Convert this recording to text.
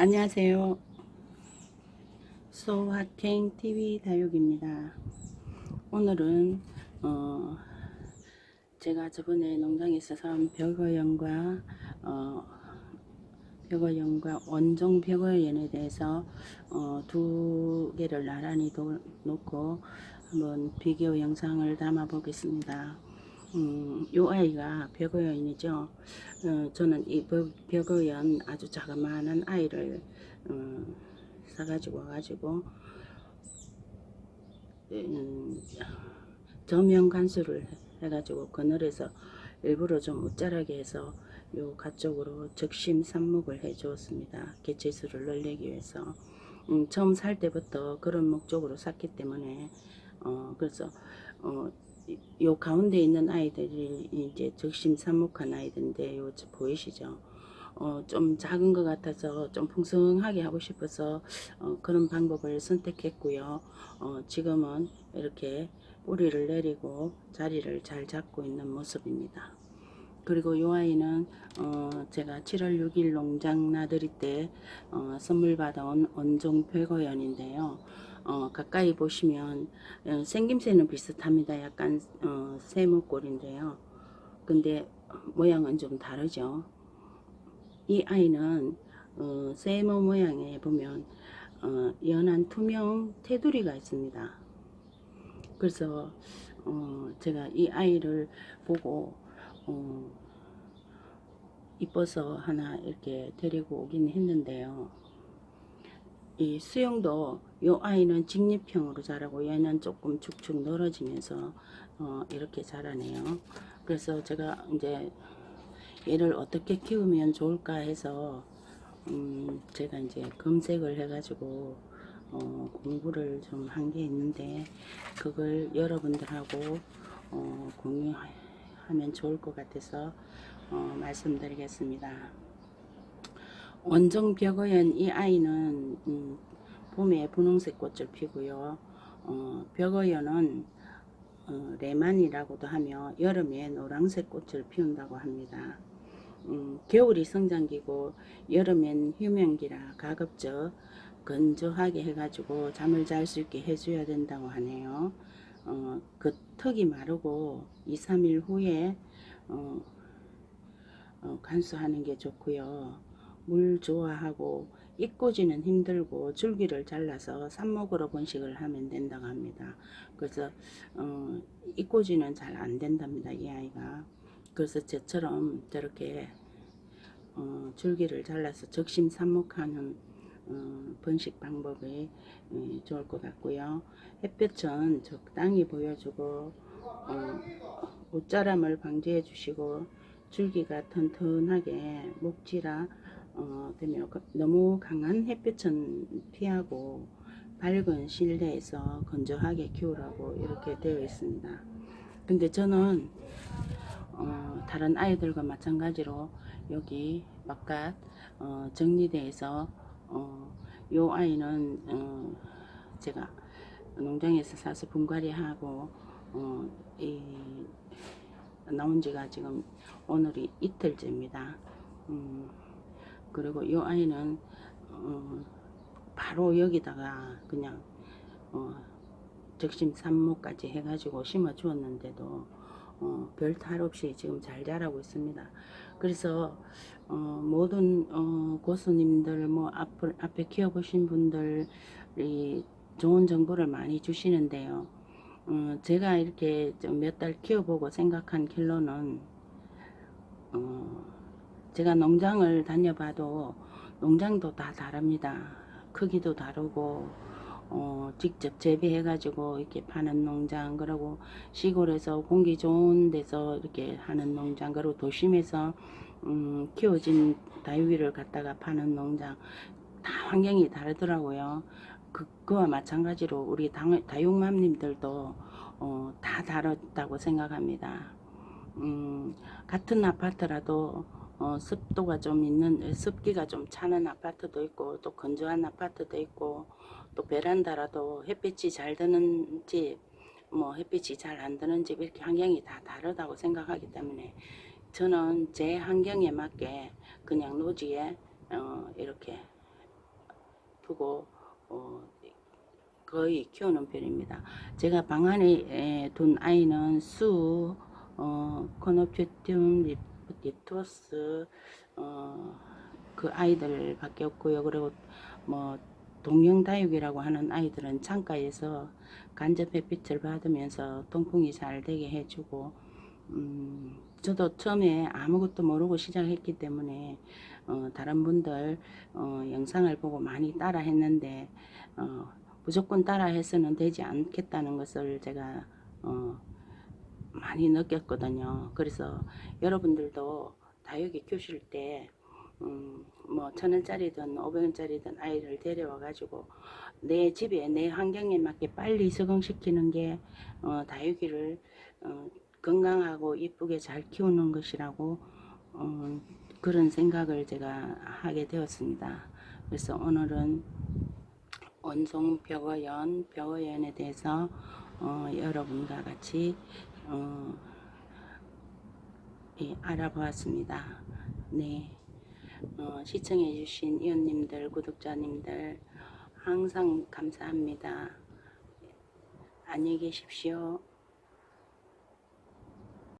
안녕하세요. 소화탱 TV 다육입니다. 오늘은 어 제가 저번에 농장에서 사온 벽어연과 어 벽어연과 원종 벽어연에 대해서 어, 두 개를 나란히 도- 놓고 한번 비교 영상을 담아 보겠습니다. 음, 요 아이가 벽어연이죠. 어, 저는 이 벽- 벽어연 아주 자그마한 아이를 어, 사가지고 와가지고 음, 저명 간수를 해가지고 그늘에서 일부러 좀 웃자라게 해서 요 가쪽으로 적심 삽목을 해 주었습니다. 개체수를 늘리기 위해서. 음, 처음 살 때부터 그런 목적으로 샀기 때문에 어, 그래서 어, 이- 요 가운데 있는 아이들이 이제 적심 삽목한 아이들인데 요 저- 보이시죠? 어, 좀 작은 것 같아서 좀 풍성하게 하고 싶어서 어, 그런 방법을 선택했고요. 어, 지금은 이렇게 뿌리를 내리고 자리를 잘 잡고 있는 모습입니다. 그리고 이 아이는 어, 제가 7월 6일 농장 나들이 때 어, 선물 받아온 원종 벽어연인데요. 어, 가까이 보시면 어, 생김새는 비슷합니다. 약간 어, 세무꼴인데요. 근데 모양은 좀 다르죠. 이 아이는 어, 세모 모양에 보면 어, 연한 투명 테두리가 있습니다. 그래서 어, 제가 이 아이를 보고 어, 이뻐서 하나 이렇게 데리고 오긴 했는데요. 이 수영도 이 아이는 직립형으로 자라고 얘는 조금 축축 늘어지면서 어, 이렇게 자라네요. 그래서 제가 이제 얘를 어떻게 키우면 좋을까 해서 음, 제가 이제 검색을 해가지고 어, 공부를 좀 한 게 있는데 그걸 여러분들하고 어, 공유하면 좋을 것 같아서 어, 말씀드리겠습니다. 원정 벽어연 이 아이는 음, 봄에 분홍색 꽃을 피고요. 어, 벽어연은 어, 레만이라고도 하며 여름에 노란색 꽃을 피운다고 합니다. 음, 겨울이 성장기고 여름엔 휴면기라 가급적 건조하게 해가지고 잠을 잘 수 있게 해줘야 된다고 하네요. 어, 그 턱이 마르고 2, 3일 후에 어, 어, 간수하는 게 좋고요. 물 좋아하고 입꼬지는 힘들고 줄기를 잘라서 삽목으로 번식을 하면 된다고 합니다. 그래서 어, 입꼬지는 잘 안 된답니다. 이 아이가. 그래서 저처럼 저렇게 어, 줄기를 잘라서 적심 삽목하는 어, 번식 방법이 음, 좋을 것 같고요. 햇볕은 적당히 보여주고 어, 옷자람을 방지해 주시고 줄기가 튼튼하게 목지라 어, 되면 그- 너무 강한 햇볕은 피하고 밝은 실내에서 건조하게 키우라고 이렇게 되어 있습니다. 근데 저는 어, 다른 아이들과 마찬가지로 여기 바깥 어, 정리대에서 어, 요 아이는 어, 제가 농장에서 사서 분갈이하고 어, 이, 나온 지가 지금 오늘이 이틀째입니다. 음, 그리고 이 아이는 어, 바로 여기다가 그냥 어, 적심 삽목까지 해가지고 심어 주었는데도 어, 별탈 없이 지금 잘 자라고 있습니다. 그래서 어, 모든 어, 고수님들 뭐 앞을, 앞에 키워보신 분들이 좋은 정보를 많이 주시는데요. 어, 제가 이렇게 몇 달 키워보고 생각한 결론은 어, 제가 농장을 다녀봐도 농장도 다 다릅니다. 크기도 다르고 어, 직접 재배해 가지고 이렇게 파는 농장 그리고 시골에서 공기 좋은 데서 이렇게 하는 농장 그리고 도심에서 음, 키워진 다육이를 갖다가 파는 농장 다 환경이 다르더라고요. 그, 그와 마찬가지로 우리 당, 다육맘님들도 어, 다 다르다고 생각합니다. 음, 같은 아파트라도 어, 습도가 좀 있는 습기가 좀 차는 아파트도 있고 또 건조한 아파트도 있고 또 베란다라도 햇빛이 잘 드는 집, 뭐 햇빛이 잘 안 드는 집 이렇게 환경이 다 다르다고 생각하기 때문에 저는 제 환경에 맞게 그냥 노지에 어, 이렇게 이쁘고 어, 거의 키우는 편입니다. 제가 방 안에 에, 둔 아이는 수, 어, 코노피툼 리토스, 어, 그 아이들밖에 없고요. 그리고 뭐 동영다육이라고 하는 아이들은 창가에서 간접 햇빛을 받으면서 통풍이 잘 되게 해주고, 음, 저도 처음에 아무것도 모르고 시작했기 때문에 어, 다른 분들 어, 영상을 보고 많이 따라 했는데 어, 무조건 따라 해서는 되지 않겠다는 것을 제가 어, 많이 느꼈거든요. 그래서 여러분들도 다육이 키우실 때 음, 뭐 천 원짜리든 오백 원짜리든 아이를 데려와 가지고 내 집에 내 환경에 맞게 빨리 적응시키는 게 어, 다육이를 어, 건강하고 이쁘게 잘 키우는 것이라고 어, 그런 생각을 제가 하게 되었습니다. 그래서 오늘은 원송 벽어연, 벽어연에 대해서 어, 여러분과 같이 어, 예, 알아보았습니다. 네, 어, 시청해주신 위원님들, 구독자님들 항상 감사합니다. 안녕히 계십시오.